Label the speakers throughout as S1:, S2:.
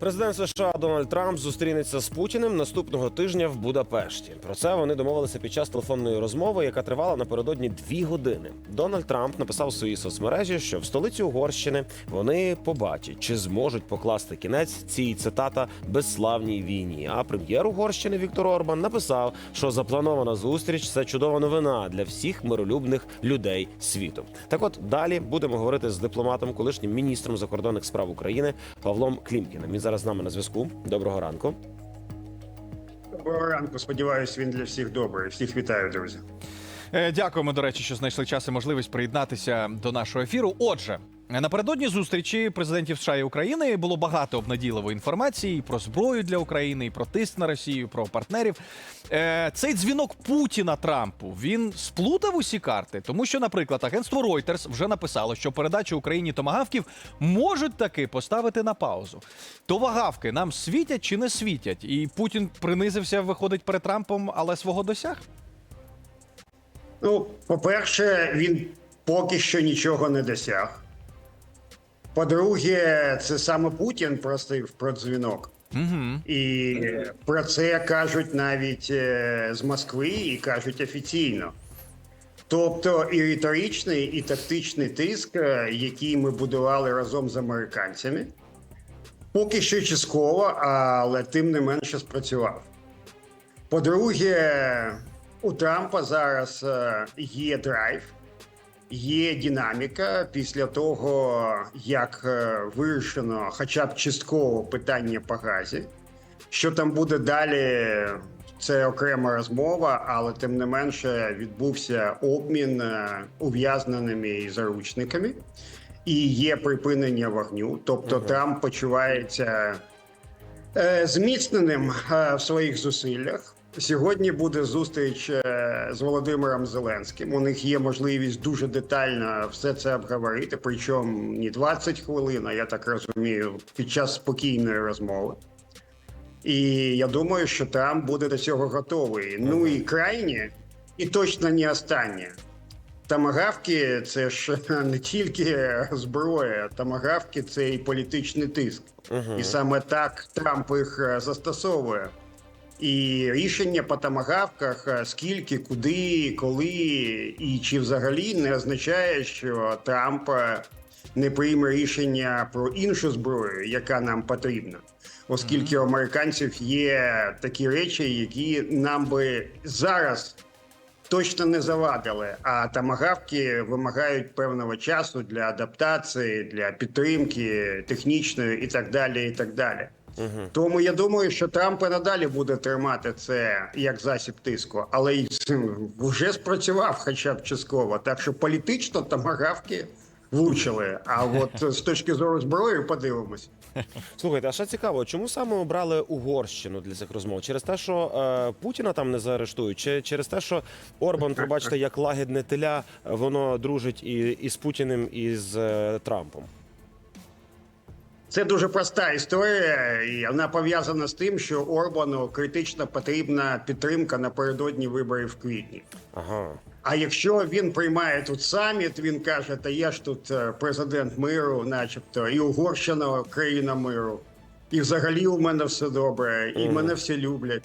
S1: Президент США Дональд Трамп зустрінеться з Путіним наступного тижня в Будапешті. Про це вони домовилися під час телефонної розмови, яка тривала напередодні дві години. Дональд Трамп написав у своїй соцмережі, що в столиці Угорщини вони побачать, чи зможуть покласти кінець цій цитата безславній війні. А прем'єр Угорщини Віктор Орбан написав, що запланована зустріч це чудова новина для всіх миролюбних людей світу. Так, от далі будемо говорити з дипломатом, колишнім міністром закордонних справ України Павлом Клімкіним. Зараз з нами на зв'язку. Доброго ранку.
S2: Доброго ранку. Сподіваюсь, він для всіх добрий. Всіх вітаю, друзі.
S3: Е, Дякуємо, до речі, що знайшли час і можливість приєднатися до нашого ефіру. Отже, напередодні зустрічі президентів США і України було багато обнадійливої інформації і про зброю для України, і про тиск на Росію, про партнерів. Е, Цей дзвінок Путіна Трампу він сплутав усі карти, тому що, наприклад, агентство Reuters вже написало, що передачу Україні томагавків можуть таки поставити на паузу. Томагавки нам світять чи не світять? І Путін принизився, виходить перед Трампом, але свого досяг.
S2: Ну, по-перше, він поки що нічого не досяг. По-друге, це саме Путін просив про дзвінок.
S3: Угу.
S2: І про це кажуть навіть е, з Москви і кажуть офіційно. Тобто і риторичний, і тактичний тиск, е, який ми будували разом з американцями, поки що частково, але тим не менше спрацював. По-друге, у Трампа зараз е, є драйв, є динаміка після того, як е, вирішено хоча б частково питання по газі. Що там буде далі, це окрема розмова, але тим не менше відбувся обмін е, ув'язненими і заручниками, і є припинення вогню. Тобто Трамп почувається е, зміцненим е, в своїх зусиллях. Сьогодні буде зустріч е, з Володимиром Зеленським. У них є можливість дуже детально все це обговорити, причому не 20 хвилин, а я так розумію, під час спокійної розмови. І я думаю, що Трамп буде до цього готовий. Ну і крайнє, і точно не останнє. Тамагавки це ж не тільки зброя, тамагавки це і політичний тиск. І саме так Трамп їх е, застосовує. І рішення по тамагавках, е, скільки, куди, коли і чи взагалі не означає, що Трамп е, не прийме рішення про іншу зброю, яка нам потрібна, оскільки у американців є такі речі, які нам би зараз точно не завадили. А тамагавки вимагають певного часу для адаптації, для підтримки технічної і так далі. І так далі. Тому я думаю, що Трамп і надалі буде тримати це як засіб тиску, але й вже спрацював, хоча б частково. Так що політично тамагавки влучили. А от з точки зору зброї подивимось.
S1: Слухайте, а ще цікаво, чому саме обрали Угорщину для цих розмов? Через те, що е, Путіна там не заарештують, чи через те, що Орбан, пробачте, як лагідне теля, воно дружить і, і з Путіним, і з е, Трампом?
S2: Це дуже проста історія, і вона пов'язана з тим, що Орбану критично потрібна підтримка напередодні виборів в квітні.
S1: Ага.
S2: А якщо він приймає тут саміт, він каже: Та я ж тут е, президент миру, начебто, і Угорщина країна миру, і взагалі у мене все добре, і мене всі люблять.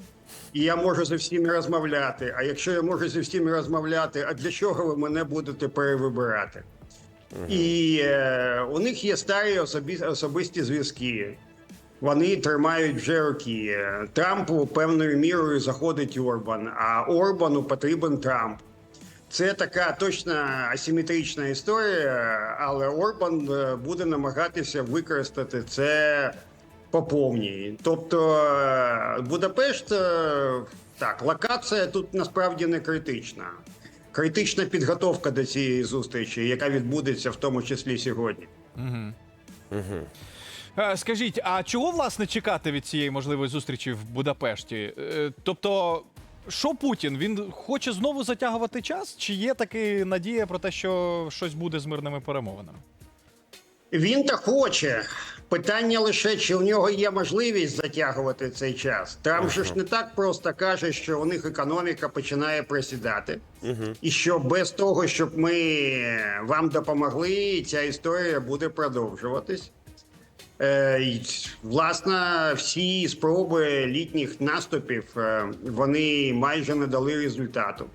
S2: І я можу зі всіми розмовляти. А якщо я можу зі всіми розмовляти, а для чого ви мене будете перевибирати? І е, у них є старі особі, особисті зв'язки. Вони тримають вже роки. Трампу певною мірою заходить Орбан, а Орбану потрібен Трамп. Це така точно асиметрична історія, але Орбан е, буде намагатися використати це по повній. Тобто е, Будапешт, е, так, локація тут насправді не критична. Критична підготовка до цієї зустрічі, яка відбудеться в тому числі сьогодні.
S3: Е, Скажіть, а чого власне чекати від цієї можливої зустрічі в Будапешті? Е, Тобто, що Путін? Він хоче знову затягувати час? Чи є таки надія про те, що щось буде з мирними перемовинами?
S2: Він та хоче. Питання лише, чи в нього є можливість затягувати цей час. Трамп же ж не так просто каже, що у них економіка починає присідати, і що без того, щоб ми вам допомогли, ця історія буде продовжуватись. Е, Власне, всі спроби літніх наступів е, вони майже не дали результату,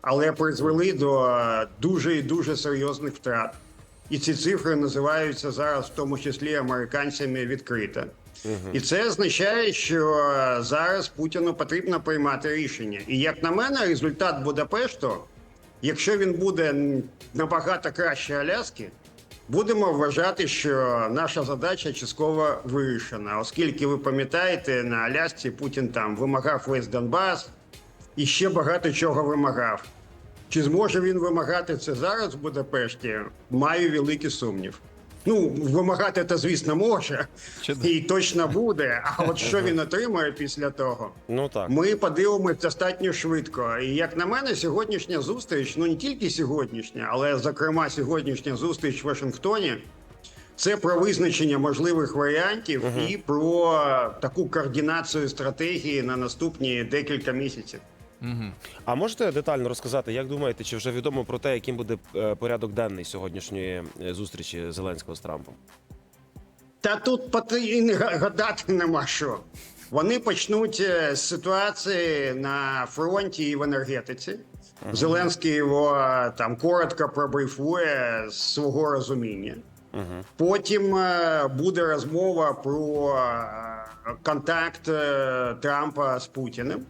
S2: але призвели до е, дуже і дуже серйозних втрат. І ці цифри називаються зараз, в тому числі американцями, відкрито. І це означає, що зараз Путіну потрібно приймати рішення. І як на мене, результат Будапешту, якщо він буде набагато краще Аляски, будемо вважати, що наша задача частково вирішена, оскільки ви пам'ятаєте, на Алясці Путін там вимагав весь Донбас і ще багато чого вимагав. Чи зможе він вимагати це зараз в Будапешті? Маю великий сумнів. Ну, вимагати це, звісно, може,
S3: Чи-
S2: і точно буде. А от що він отримає після того?
S1: Ну так.
S2: Ми подивимось достатньо швидко. І як на мене, сьогоднішня зустріч, ну не тільки сьогоднішня, але зокрема сьогоднішня зустріч в Вашингтоні. Це про визначення можливих варіантів і про таку координацію стратегії на наступні декілька місяців.
S1: А можете детально розказати, як думаєте, чи вже відомо про те, яким буде е, порядок денний сьогоднішньої е, зустрічі Зеленського з Трампом?
S2: Та тут потрібно гадати нема що. Вони почнуть е, з ситуації на фронті і в енергетиці. Зеленський його е, там коротко пробрифує з свого розуміння. Потім е, буде розмова про е, контакт е, Трампа з Путіним.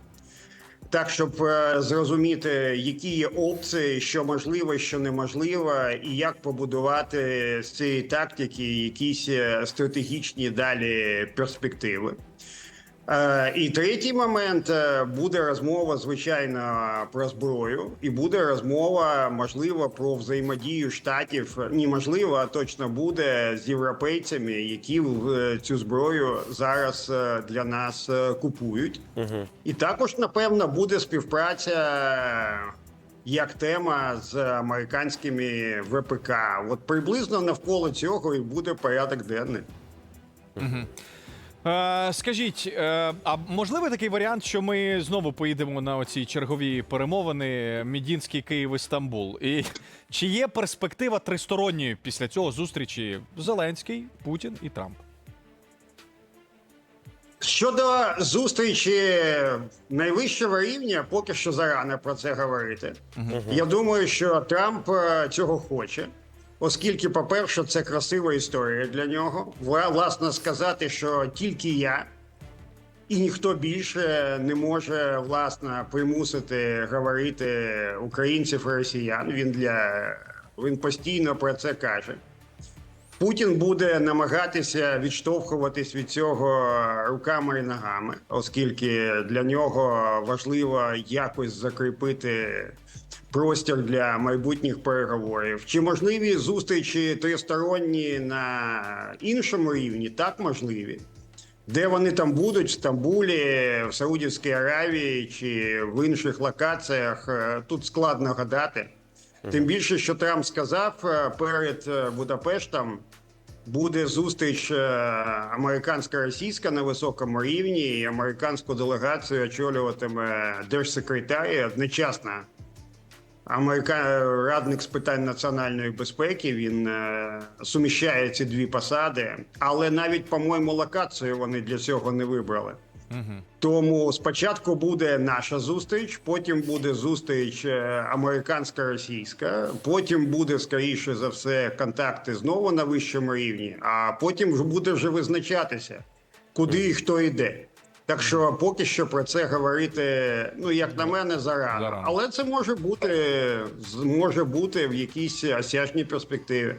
S2: Так, щоб е, зрозуміти, які є опції, що можливо, що неможливо, і як побудувати з цієї тактики якісь е, стратегічні далі перспективи. Е, І третій момент е, буде розмова, звичайно, про зброю, і буде розмова, можливо, про взаємодію штатів. Ні, можливо, а точно буде з європейцями, які е, цю зброю зараз для нас купують. І також, напевно, буде співпраця як тема з американськими ВПК. От приблизно навколо цього і буде порядок денний.
S3: Е, скажіть, е, а можливий такий варіант, що ми знову поїдемо на оці чергові перемовини Мідінський Київ Істамбул? І чи є перспектива тристоронньої після цього зустрічі Зеленський, Путін і Трамп?
S2: Щодо зустрічі найвищого рівня, поки що зарано про це говорити. Я думаю, що Трамп е, цього хоче, оскільки, по-перше, це красива історія для нього. Вла- Власне сказати, що тільки я і ніхто більше не може власне примусити говорити українців і росіян. Він для він постійно про це каже. Путін буде намагатися відштовхуватись від цього руками і ногами, оскільки для нього важливо якось закріпити простір для майбутніх переговорів. Чи можливі зустрічі тристоронні на іншому рівні? Так можливі. Де вони там будуть, в Стамбулі, в Саудівській Аравії чи в інших локаціях, е, тут складно гадати. Тим більше, що Трамп сказав е, перед е, Будапештом, буде зустріч американсько-російська на високому рівні, і американську делегацію очолюватиме держсекретар і одночасно. Америка... радник з питань національної безпеки він е, суміщає ці дві посади, але навіть, по-моєму, локацію вони для цього не вибрали. Тому спочатку буде наша зустріч, потім буде зустріч е, американсько-російська, потім буде скоріше за все контакти знову на вищому рівні, а потім вже буде вже визначатися, куди і хто йде. Так що поки що про це говорити, ну як на мене, зарано.
S3: Зарано.
S2: Але це може бути може бути в якійсь осяжній перспективі.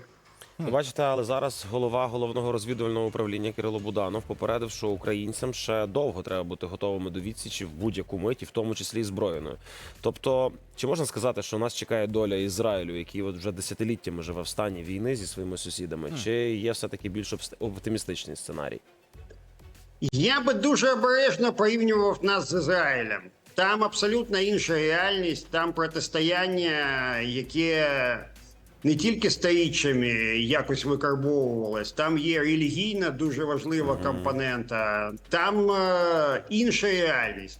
S1: Бачите, але зараз голова головного розвідувального управління Кирило Буданов попередив, що українцям ще довго треба бути готовими до відсічі в будь-яку мить, і в тому числі і зброєною. Тобто, чи можна сказати, що нас чекає доля Ізраїлю, який от вже десятиліттями живе в стані війни зі своїми сусідами, чи є все таки більш оптимістичний сценарій?
S2: Я би дуже обережно порівнював нас з Ізраїлем. Там абсолютно інша реальність, там протистояння, яке не тільки сторіччями якось викарбовувалось, там є релігійна дуже важлива компонента, там е, інша реальність.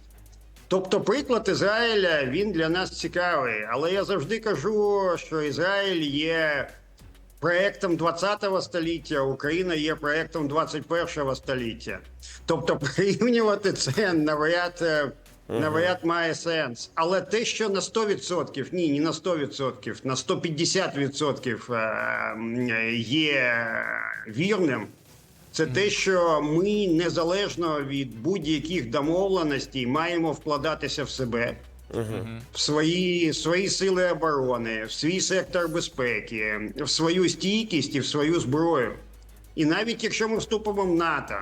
S2: Тобто, приклад Ізраїля він для нас цікавий, але я завжди кажу, що Ізраїль є проектом 20-го століття, Україна є проектом 21-го століття. Тобто порівнювати це навряд, е, навряд має сенс. Але те, що на 100%, ні, не на 100%, на 150% е, є вірним, це те, що ми незалежно від будь-яких домовленостей маємо вкладатися в себе, в свої, свої сили оборони, в свій сектор безпеки, в свою стійкість і в свою зброю. І навіть якщо ми вступимо в НАТО,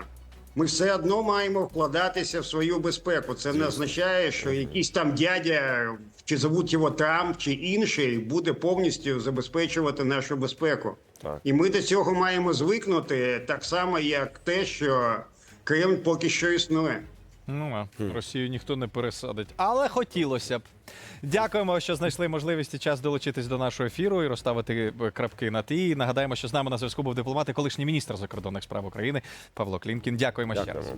S2: ми все одно маємо вкладатися в свою безпеку. Це не означає, що якийсь там дядя, чи зовуть його Трамп, чи інший, буде повністю забезпечувати нашу безпеку.
S1: Так.
S2: І ми до цього маємо звикнути так само, як те, що Кремль поки що існує.
S3: Ну, а Росію ніхто не пересадить. Але хотілося б. Дякуємо, що знайшли можливість і час долучитись до нашого ефіру і розставити е, крапки на ті. І нагадаємо, що з нами на зв'язку був дипломат і колишній міністр закордонних справ України Павло Клімкін. Дякуємо ще раз.
S1: Дякуємо.